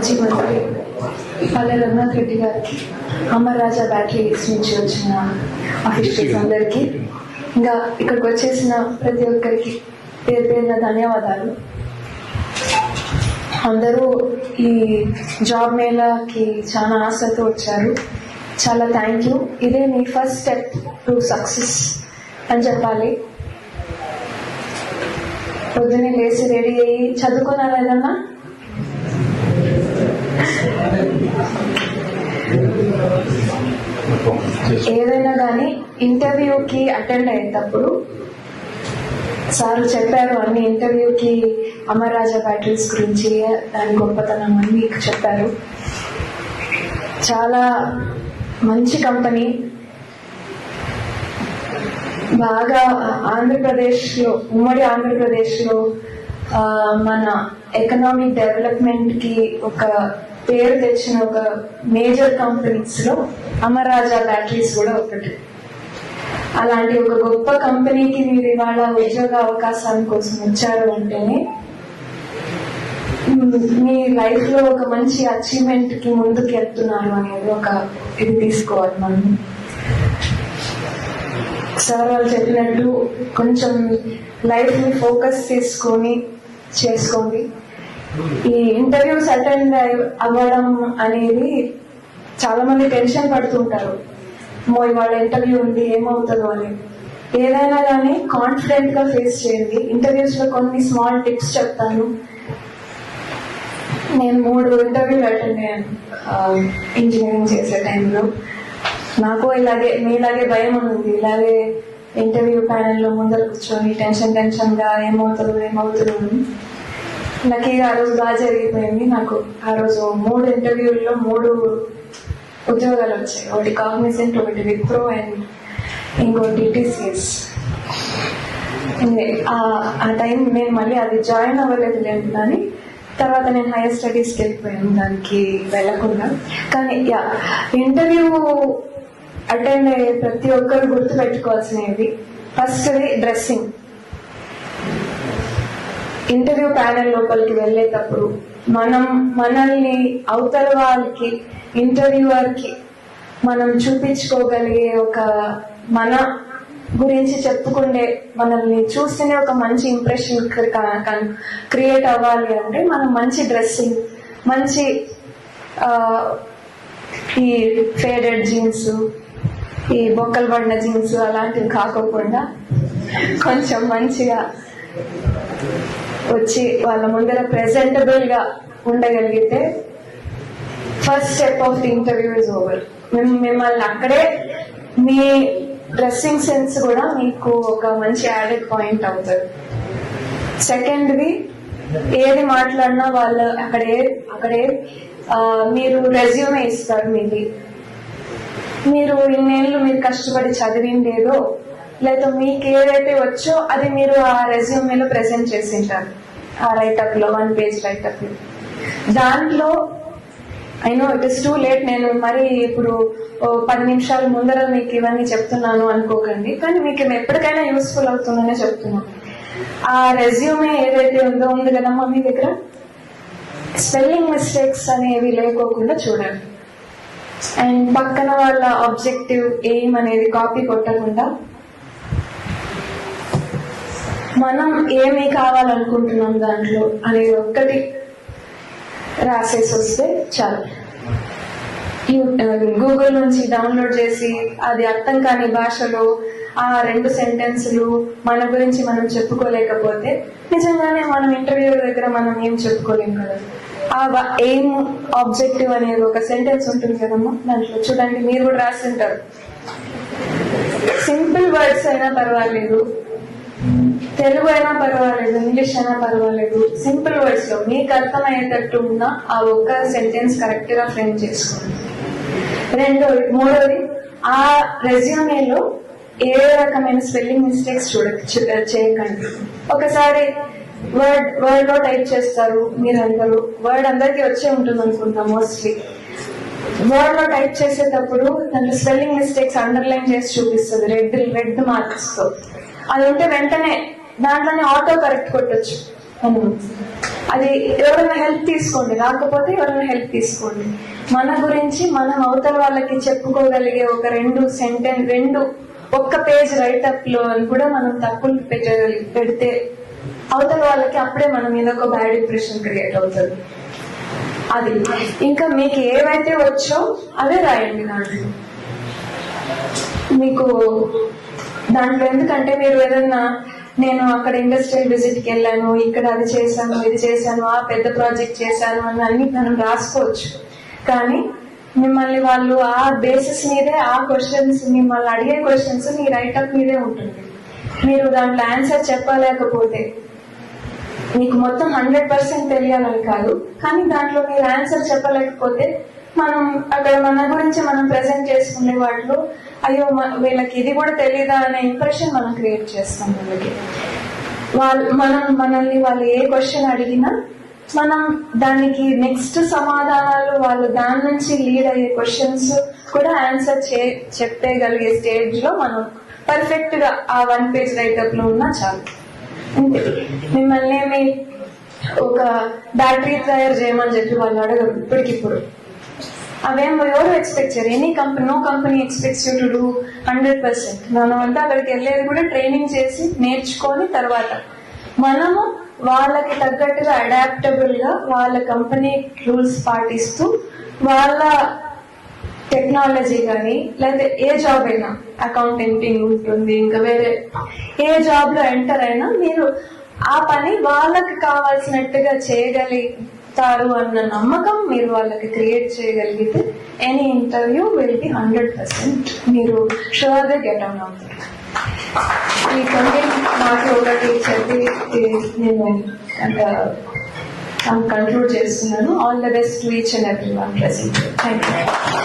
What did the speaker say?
మాజీ మంత్రి పల్లె రఘునాథ్ రెడ్డి గారికి అమర్రాజా బ్యాటరీస్ నుంచి వచ్చిన అఫీషియల్స్ అందరికీ ఇంకా ఇక్కడికి వచ్చేసిన ప్రతి ఒక్కరికి పేరు పేరున ధన్యవాదాలు. అందరూ ఈ జాబ్ మేళాకి చాలా ఆశతో వచ్చారు. చాలా థ్యాంక్ యూ ఇదే మీ ఫస్ట్ స్టెప్ టు సక్సెస్ అని చెప్పాలి. పొద్దున్నే లేచి రెడీ అయ్యి చదువుకున్నారా ఏదన్నా ఏదైనా కానీ ఇంటర్వ్యూకి అటెండ్ అయ్యేటప్పుడు సార్ చెప్పారు అన్ని ఇంటర్వ్యూకి అమరరాజా బ్యాటరీస్ గురించి దాని గొప్పతనం అన్ని చెప్పారు. చాలా మంచి కంపెనీ. బాగా ఆంధ్రప్రదేశ్లో ఉమ్మడి ఆంధ్రప్రదేశ్లో మన ఎకనామిక్ డెవలప్మెంట్కి ఒక పేరు తెచ్చిన ఒక మేజర్ కంపెనీస్లో అమరాజా బ్యాటరీస్ కూడా ఒకటి. అలాంటి ఒక గొప్ప కంపెనీకి మీరు ఇవాళ ఉద్యోగ అవకాశాల కోసం వచ్చారు అంటేనే మీ లైఫ్లో ఒక మంచి అచీవ్మెంట్కి ముందుకు వెళ్తున్నారు అనేది ఒక ఇది తీసుకోవాలి మనం. సార్ వాళ్ళు చెప్పినట్టు కొంచెం లైఫ్ని ఫోకస్ చేసుకొని చేసుకోండి. ఈ ఇంటర్వ్యూస్ అటెండ్ అవ్వడం అనేది చాలా మంది టెన్షన్ పడుతుంటారు మో ఇవాళ ఇంటర్వ్యూ ఉంది ఏమవుతుందో అని. ఏదైనా కానీ కాన్ఫిడెంట్గా ఫేస్ చేయండి. ఇంటర్వ్యూస్లో కొన్ని స్మాల్ టిప్స్ చెప్తాను. నేను మూడు ఇంటర్వ్యూలు అటెండ్ అయ్యాను ఇంజనీరింగ్ చేసే టైంలో. నాకు ఇలాగే మీలాగే భయం ఉంది ఇలాగే ఇంటర్వ్యూ ప్యానెల్లో ముందర కూర్చొని టెన్షన్ టెన్షన్గా ఏమవుతుందో ఏమవుతుందో అని. నాకు ఆ రోజు బాగా జరిగిపోయింది. నాకు ఆ రోజు మూడు ఇంటర్వ్యూల్లో మూడు ఉద్యోగాలు వచ్చాయి. ఒకటి కాగ్నిసెంట్ ఒకటి విప్రో అండ్ ఇంకోటి టీసీఎస్ ఆ టైం నేను మళ్ళీ అది జాయిన్ అవ్వలేదు లేదు కానీ తర్వాత నేను హైయర్ స్టడీస్కి వెళ్ళిపోయాను దానికి వెళ్ళకుండా. కానీ యా ఇంటర్వ్యూ అటెండ్ అయ్యే ప్రతి ఒక్కరు గుర్తు పెట్టుకోవాల్సినవి ఫస్ట్ డ్రెస్సింగ్ ఇంటర్వ్యూ ప్యానెల్ లోపలికి వెళ్ళేటప్పుడు మనం మనల్ని అవతల వాళ్ళకి ఇంటర్వ్యూవర్కి మనం చూపించుకోగలిగే ఒక మన గురించి చెప్పుకుండే మనల్ని చూస్తేనే ఒక మంచి ఇంప్రెషన్ క్రియేట్ అవ్వాలి అంటే మనం మంచి డ్రెస్సింగ్ మంచి ఈ ఫేడెడ్ జీన్స్ ఈ బొక్కలు పడిన జీన్స్ అలాంటివి కాకోకుండా కొంచెం మంచిగా వచ్చి వాళ్ళ ముందర ప్రెజెంటబుల్గా ఉండగలిగితే first step of the interview is over మిమ్మల్ని అక్కడే మీ డ్రెస్సింగ్ సెన్స్ కూడా మీకు ఒక మంచి యాడెడ్ పాయింట్ అవుతుంది. సెకండ్ది ఏది మాట్లాడినా వాళ్ళు అక్కడే అక్కడే మీరు రెజ్యూమే ఇస్తారు మీది. మీరు ఇన్నేళ్ళు మీరు కష్టపడి చదివింది ఏదో లేదా మీకు ఏదైతే వచ్చో అది మీరు ఆ రెజ్యూమేలో చేసి ఉంటారు ఆ రైటప్లో వన్ పేజ్ రైటప్లో. దాంట్లో I know it is too late నేను మరి ఇప్పుడు పది నిమిషాల ముందర మీకు ఇవన్నీ చెప్తున్నాను అనుకోకండి. కానీ మీకు ఎప్పటికైనా యూస్ఫుల్ అవుతుందనే చెప్తున్నాను. ఆ రెజ్యూమే ఏదైతే ఉందో ఉంది కదమ్మా మీ దగ్గర? స్పెల్లింగ్ మిస్టేక్స్ అనేవి లేకోకుండా చూడండి. అండ్ పక్కన వాళ్ళ ఆబ్జెక్టివ్ ఎయిమ్ అనేది కాపీ కొట్టకుండా మనం ఏమి కావాలనుకుంటున్నాం దాంట్లో అనేది ఒక్కటి రాసేసి వస్తే చాలు గూగుల్ నుంచి డౌన్లోడ్ చేసి అది అర్థం కాని భాషలో ఆ రెండు సెంటెన్సులు మన గురించి మనం చెప్పుకోలేకపోతే నిజంగానే మనం ఇంటర్వ్యూ దగ్గర మనం ఏం చెప్పుకోలేం కదా. ఆ ఎయిమ్ ఆబ్జెక్టివ్ అనేది ఒక సెంటెన్స్ ఉంటుంది కదమ్మా దాంట్లో. చూడండి మీరు కూడా రాసింటారు సింపుల్ వర్డ్స్ అయినా పర్వాలేదు. తెలుగు అయినా పర్వాలేదు ఇంగ్లీష్ అయినా పర్వాలేదు సింపుల్ వర్డ్స్లో మీకు అర్థమయ్యేటట్టు ఉన్న ఆ ఒక్క సెంటెన్స్ కరెక్ట్గా ఫ్రేమ్ చేసుకోండి. రెండోది మూడోది ఆ రెజ్యూమేలో ఏ రకమైన స్పెల్లింగ్ మిస్టేక్స్ చూడ చేయకండి. ఒకసారి వర్డ్ వర్డ్లో టైప్ చేస్తారు మీరందరూ. వర్డ్ అందరికీ వచ్చే ఉంటుంది అనుకుంటా మోస్ట్లీ వర్డ్లో టైప్ చేసేటప్పుడు దాంట్లో స్పెల్లింగ్ మిస్టేక్స్ అండర్లైన్ చేసి చూపిస్తుంది. రెడ్ రెడ్ మార్క్స్తో. అది ఉంటే వెంటనే దాంట్లోనే ఆటో కరెక్ట్ కొట్టొచ్చు. అది ఎవరైనా హెల్ప్ తీసుకోండి. రాకపోతే ఎవరైనా హెల్ప్ తీసుకోండి. మన గురించి మనం అవతల వాళ్ళకి చెప్పుకోగలిగే ఒక రెండు సెంటెన్స్ రెండు ఒక్క పేజ్ రైటప్లో అని కూడా మనం తప్పులు పెట్టగలి పెడితే అవతల వాళ్ళకి అప్పుడే మన మీద ఒక బ్యాడ్ ఇంప్రెషన్ క్రియేట్ అవుతుంది. అది. ఇంకా మీకు ఏవైతే వచ్చో అవే రాయండి దాంట్లో మీకు దాంట్లో ఎందుకంటే మీరు ఏదన్నా నేను అక్కడ ఇండస్ట్రియల్ విజిట్కి వెళ్ళాను ఇక్కడ అది చేశాను ఇది చేశాను ఆ పెద్ద ప్రాజెక్ట్ చేశాను అని అన్ని మనం రాసుకోవచ్చు. కానీ మిమ్మల్ని వాళ్ళు ఆ బేసిస్ మీదే ఆ క్వశ్చన్స్ మిమ్మల్ని అడిగే క్వశ్చన్స్ మీ రైటప్ మీదే ఉంటుంది. మీరు దాంట్లో ఆన్సర్ చెప్పలేకపోతే మీకు మొత్తం హండ్రెడ్ పర్సెంట్ తెలియాలని కాదు. కానీ దాంట్లో మీరు ఆన్సర్ చెప్పలేకపోతే మనం అక్కడ మన గురించి మనం ప్రెజెంట్ చేసుకునే వాటిలో అయ్యో వీళ్ళకి ఇది కూడా తెలియదా అనే ఇంప్రెషన్ మనం క్రియేట్ చేస్తాం వాళ్ళకి. వాళ్ళు మనం మనల్ని వాళ్ళు ఏ క్వశ్చన్ అడిగినా మనం దానికి నెక్స్ట్ సమాధానాలు వాళ్ళు దాని నుంచి లీడ్ అయ్యే క్వశ్చన్స్ కూడా ఆన్సర్ చే చెప్పగలిగే స్టేజ్లో మనం పర్ఫెక్ట్గా ఆ వన్ పేజ్ రైటప్లో ఉన్నా చాలు. అంతే మిమ్మల్ని ఒక బ్యాటరీ తయారు చేయమని చెప్పి వాళ్ళు అడగరు ఇప్పటికిప్పుడు. అవేమో ఎవరు ఎక్స్పెక్ట్ చేయరు. Any company no company expects you to do hundred percent మనం అంతా అక్కడికి వెళ్ళేది కూడా ట్రైనింగ్ చేసి నేర్చుకొని తర్వాత. మనము వాళ్ళకి తగ్గట్టుగా అడాప్టబుల్గా వాళ్ళ కంపెనీ రూల్స్ పాటిస్తూ వాళ్ళ టెక్నాలజీ కానీ లేదా ఏ జాబ్ అయినా అకౌంటెంటింగ్ ఉంటుంది ఇంకా వేరే ఏ జాబ్లో ఎంటర్ అయినా మీరు ఆ పని వాళ్ళకి కావాల్సినట్టుగా చేయగలుగుతారు అన్న నమ్మకం మీరు వాళ్ళకి క్రియేట్ చేయగలిగితే any interview will be hundred percent మీరు షూర్గా గెట్ ఆన్ అవుతారు ఈ కొన్ని నాకు ఒకటి చెప్పి నేను కంక్లూడ్ చేస్తున్నాను. All the best to each and every one present thank you